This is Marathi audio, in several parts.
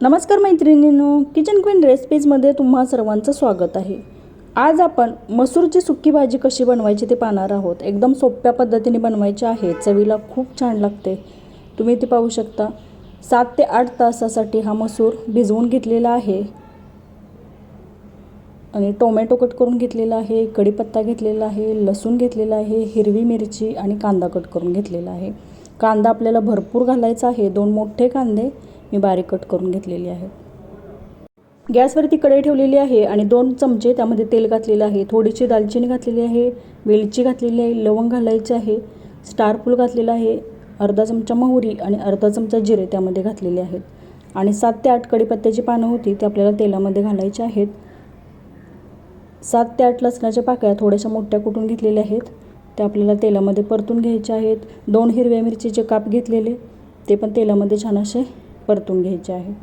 नमस्कार मैत्रिणींनो किचन क्वीन रेसिपीजमध्ये तुम्हा सर्वांचं स्वागत आहे. आज आपण मसूरची सुक्की भाजी कशी बनवायची ते पाहणार आहोत. एकदम सोप्या पद्धतीने बनवायची आहे. चवीला खूप छान लागते. तुम्ही ते पाहू शकता. सात ते आठ तासासाठी हा मसूर भिजवून घेतलेला आहे. आणि टोमॅटो कट करून घेतलेला आहे कढीपत्ता घेतलेला आहे लसूण घेतलेला आहे हिरवी मिरची आणि कांदा कट करून घेतलेला आहे. कांदा आपल्याला भरपूर घालायचा आहे. दोन मोठे कांदे मी बारीक कट करून घेतलेली आहे. गॅसवरती कढई ठेवलेली आहे आणि दोन चमचे त्यामध्ये तेल घातलेलं आहे. थोडीशी दालचिनी घातलेली आहे वेलची घातलेली आहे लवंग घालायचे आहे स्टार फूल घातलेलं आहे अर्धा चमचा मोहरी आणि अर्धा चमचा जिरे त्यामध्ये घातलेले आहेत. आणि सात ते आठ कडीपत्त्याची पानं होती ती आपल्याला तेलामध्ये घालायची आहेत. सात ते आठ लसणाच्या पाकळ्या थोड्याशा मोठ्या कुटून घेतलेल्या आहेत त्या आपल्याला तेलामध्ये परतून घ्यायच्या आहेत. दोन हिरव्या मिरचीचे काप घेतलेले ते पण तेलामध्ये छान असे परतून घ्यायचे आहेत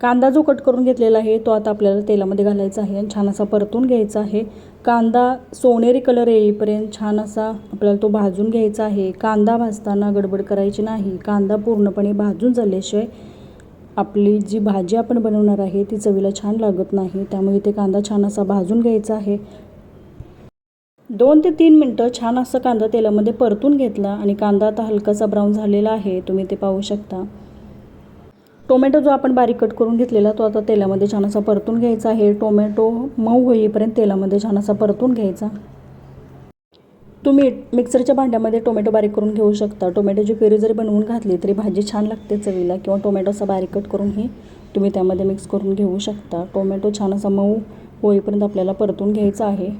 कांदा जो कट करून घेतलेला आहे तो आता आपल्याला तेलामध्ये घालायचा आहे आणि छान असा परतून घ्यायचा आहे. कांदा सोनेरी कलर येईपर्यंत छान असा आपल्याला तो भाजून घ्यायचा आहे. कांदा भाजताना गडबड करायची नाही. कांदा पूर्णपणे भाजून झाल्याशिवाय आपली जी भाजी आपण बनवणार आहे ती चवीला छान लागत नाही. त्यामुळे ते कांदा छान असा भाजून घ्यायचा आहे. दोन ते तीन मिनटं छान असं कांदा तेलामध्ये परतून घेतला आणि कांदा आता हलकासा ब्राऊन झालेला आहे. तुम्ही ते पाहू शकता. टोमॅटो जो आपण बारीक कट करून घेतलेला तो आता तेलामध्ये छान असा परतून घ्यायचा आहे. टोमॅटो मऊ होईपर्यंत तेलामध्ये छान असा परतून घ्यायचा. तुम्ही मिक्सरच्या भांड्यामध्ये टोमॅटो बारीक करून घेऊ शकता. टोमॅटोची प्युरी जरी बनवून घातली तरी भाजी छान लागते चवीला किंवा टोमॅटो असा बारीक कट करूनही तुम्ही त्यामध्ये मिक्स करून घेऊ शकता. टोमॅटो छान असा मऊ होईपर्यंत आपल्याला परतून घ्यायचा आहे.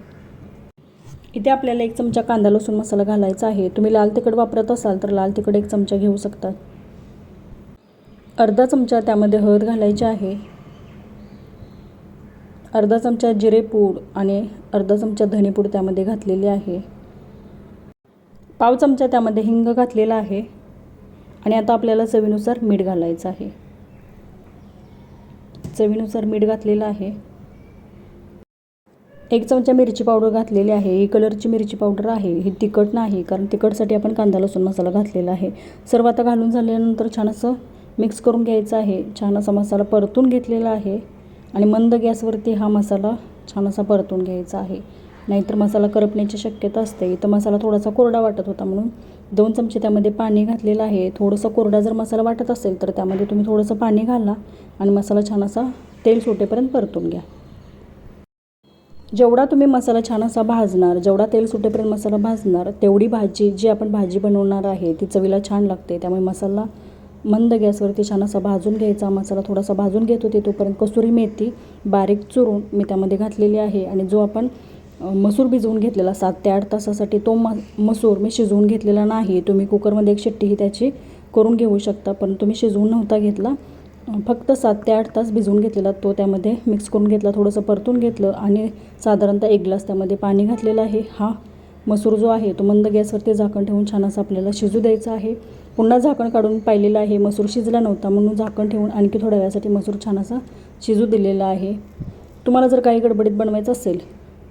इथे आपल्याला एक चमचा कांदा लसूण मसाला घालायचा आहे. तुम्ही लाल तिखट वापरत असाल तर लाल तिखट एक चमचा घेऊ शकता. अर्धा चमचा त्यामध्ये हळद घालायची आहे. अर्धा चमचा जिरेपूड आणि अर्धा चमचा धनेपूड त्यामध्ये घातलेली आहे. पाव चमचा त्यामध्ये हिंग घातलेला आहे आणि आता आपल्याला चवीनुसार मीठ घालायचं आहे. चवीनुसार मीठ घातलेलं आहे. एक चमचा मिरची पावडर घातलेली आहे. ही कलरची मिरची पावडर आहे. ही तिखट नाही कारण तिखटसाठी आपण कांदा लसूण मसाला घातलेला आहे. सर्व आता घालून झाल्यानंतर छान असं मिक्स करून घ्यायचं आहे. छान असा मसाला परतून घेतलेला आहे. आणि मंद गॅसवरती हा मसाला छान असा परतून घ्यायचा आहे. नाहीतर मसाला करपण्याची शक्यता असते. इथं मसाला थोडासा कोरडा वाटत होता म्हणून दोन चमचे त्यामध्ये पाणी घातलेलं आहे. थोडंसं कोरडा जर मसाला वाटत असेल तर त्यामध्ये तुम्ही थोडंसं पाणी घाला आणि मसाला छान असा तेल सुटेपर्यंत परतून घ्या. जेवढा तुम्ही मसाला छान असा भाजणार जेवढा तेल सुटेपर्यंत मसाला भाजणार तेवढी भाजी जी आपण भाजी बनवणार आहे ती चवीला छान लागते. त्यामुळे मसाला मंद गॅसवरती छान असा भाजून घ्यायचा. मसाला थोडासा भाजून घेत होते तोपर्यंत कसुरी मेथी बारीक चुरून मी त्यामध्ये घातलेली आहे आणि जो आपण मसूर भिजवून घेतलेला सात ते आठ तासासाठी तो म मसूर मी शिजवून घेतलेला नाही. तुम्ही कुकरमध्ये एक शिट्टी त्याची करून घेऊ शकता पण तुम्ही शिजवून नव्हता घेतला. फक्त सात ते आठ तास भिजवून घेतलेला तो त्यामध्ये मिक्स करून घेतला थोडंसं परतून घेतलं आणि साधारणतः एक ग्लास त्यामध्ये पाणी घातलेलं आहे. हा मसूर जो आहे तो मंद गॅसवरती झाकण ठेवून छान असं आपल्याला शिजू द्यायचा आहे. पुन्हा झाकण काढून पाहिलेलं आहे. मसूर शिजला नव्हता म्हणून झाकण ठेवून आणखी थोड्या वेळासाठी मसूर छान असा शिजू दिलेला आहे. तुम्हाला जर काही गडबडीत बनवायचं असेल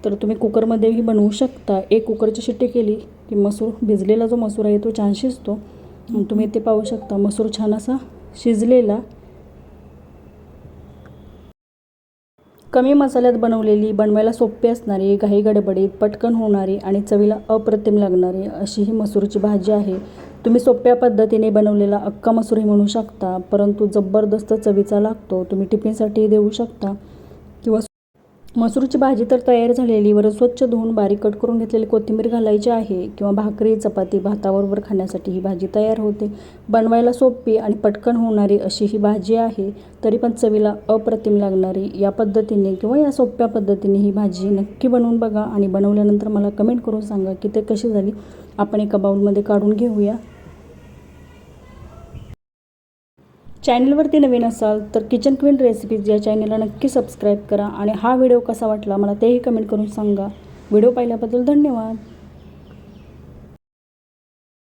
तर तुम्ही कुकरमध्येही बनवू शकता. एक कुकरची शिट्टी केली की मसूर भिजलेला जो मसूर आहे तो छान शिजतो. तुम्ही ते पाहू शकता. मसूर छान असा शिजलेला. कमी मसाल्यात बनवलेली बनवायला सोपी असणारी घाई गडबडीत पटकन होणारी आणि चवीला अप्रतिम लागणारी अशी ही मसूरची भाजी आहे. तुम्ही सोप्या पद्धतीने बनवलेला अक्का मसूरही म्हणू शकता परंतु जबरदस्त चवीचा लागतो तुम्ही टिफिनसाठी देऊ शकता किंवा मसूरची भाजी तर तयार झालेली वर स्वच्छ धुवून बारीक कट करून घेतलेली कोथिंबीर घालायची आहे किंवा भाकरी चपाती भाताबरोबर खाण्यासाठी ही भाजी तयार होते. बनवायला सोपी आणि पटकन होणारी अशी ही भाजी आहे तरी पण चवीला अप्रतिम लागणारी. या पद्धतीने किंवा या सोप्या पद्धतीने ही भाजी नक्की बनवून बघा आणि बनवल्यानंतर मला कमेंट करून सांगा की ते कशी झाली. आपण एका बाऊलमध्ये काढून घेऊया. चॅनलवरती नवीन असाल तर किचन क्वीन रेसिपीज या चॅनलला नक्की सबस्क्राईब करा आणि हा व्हिडिओ कसा वाटला मला तेही कमेंट करून सांगा. व्हिडिओ पाहिल्याबद्दल धन्यवाद.